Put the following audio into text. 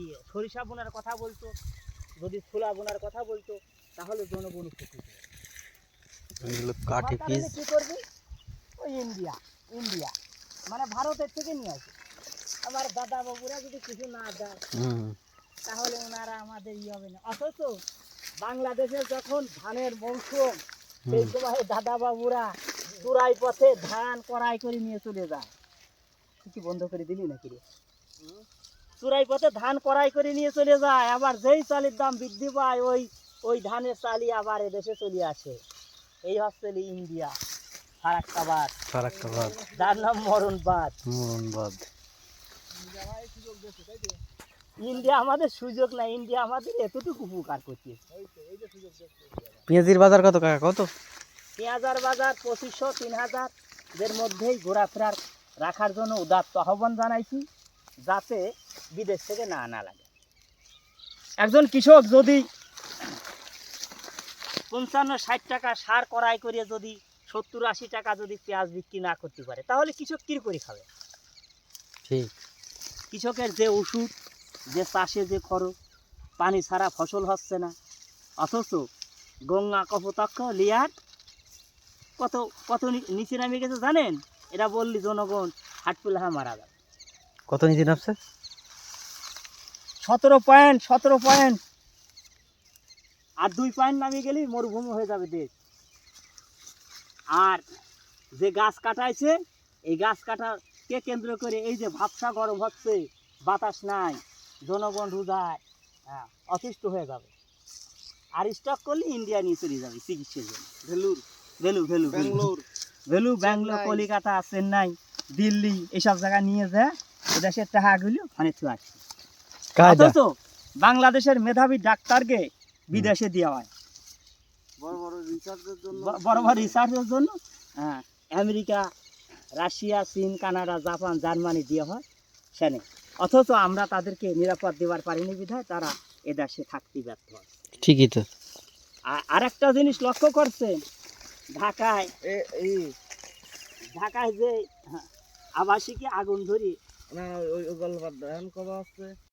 ইয়ে সরিষা বোনার কথা বলতো যদি ছোলা বোনার কথা বলতো তাহলে জনগণ উপকৃত কাঠি পিস। কি করবে? ওই ইন্ডিয়া ইন্ডিয়া। মানে ভারতের থেকে নিয়ে আসে আমার দাদা বাবুরা যদি কিছু না দেয় তাহলে ওনারা আমাদের ই হবে না। অথচ বাংলাদেশে যখন ধানের মৌসুম সেই সময় দাদা বাবুরা চূড়াই পথে ধান কড়াই করে নিয়ে চলে যায়। কি বন্ধ করে দিলি নাকি রে? চূড়াই পথে ধান কড়াই করে নিয়ে চলে যায়। আবার যেই চালের দাম বৃদ্ধি পায় ওই ওই ধানের চালই আবার এদেশে চলে আসে। এই হচ্ছে ইন্ডিয়া। ফারাক্কাবাদ। যার নাম মরণবাদ। মরণবাদ। ইন্ডিয়া আমাদের সুযোগ না ইন্ডিয়া আমাদের এতটুকু উপকার করছে। পেঁয়াজির বাজার কত কাকা কত? পেঁয়াজার বাজার পঁচিশশো তিন হাজার। এর মধ্যেই ঘোরাফেরার রাখার জন্য উদাত্ত আহ্বান জানাইছি। যাতে বিদেশ থেকে না আনা লাগে। একজন কৃষক যদি পঞ্চান্ন ষাট টাকা সার করাই করে যদি সত্তর আশি টাকা যদি পেঁয়াজ বিক্রি না করতে পারে তাহলে কৃষক কী করে খাবে? ঠিক। কৃষকের যে ওষুধ যে চাষে যে খরচ পানি ছাড়া ফসল হচ্ছে না অথচ গঙ্গা কপোতাক্ষ লিয়ার কত কত নিচে নামে গেছে জানেন? এরা বললি জনগণ হাটপুলাহা মারা যাবে। কত নিচে নামছে? সতেরো পয়েন্ট সতেরো পয়েন্ট আর দুই পয়েন্ট নামিয়ে গেলেই মরুভূমি হয়ে যাবে দেশ। আর যে গাছ কাটাইছে এই গাছ কাটাকে কেন্দ্র করে এই যে ভাবসা গরম হচ্ছে বাতাস নাই জনগণ রোজায় হ্যাঁ অতিষ্ঠ হয়ে যাবে। আর স্টক করলে ইন্ডিয়া নিয়ে চলে যাবে চিকিৎসার জন্য। ভেলুর ভেলু ভেলু ব্যাঙ্গালোর। ভেলু ব্যাঙ্গালোর। কলিকাতা চেন্নাই দিল্লি এসব জায়গায় নিয়ে যায় দেশের টাকাগুলো অনেক আসে কায়দা। অথচ বাংলাদেশের মেধাবী ডাক্তারকে বিদেশে দেওয়া হয়। বড় বড় রিসার্চের জন্য। বড় বড় রিসার্চের জন্য হ্যাঁ আমেরিকা রাশিয়া চীন কানাডা জাপান জার্মানি দেওয়া হয় সেনে অথচ আমরা তাদেরকে নিরাপদ দেওয়ার পারিনি বিধায় তারা এ দেশে থাকতে ব্যর্থ হয়। ঠিকই তো। আর আরেকটা জিনিস লক্ষ্য করছেন ঢাকায় এ এই ঢাকায় যে হ্যাঁ, আবাসিকে আগুন ধরি না ওই ওই গল্প বাদ দাও, এখন কবা আছে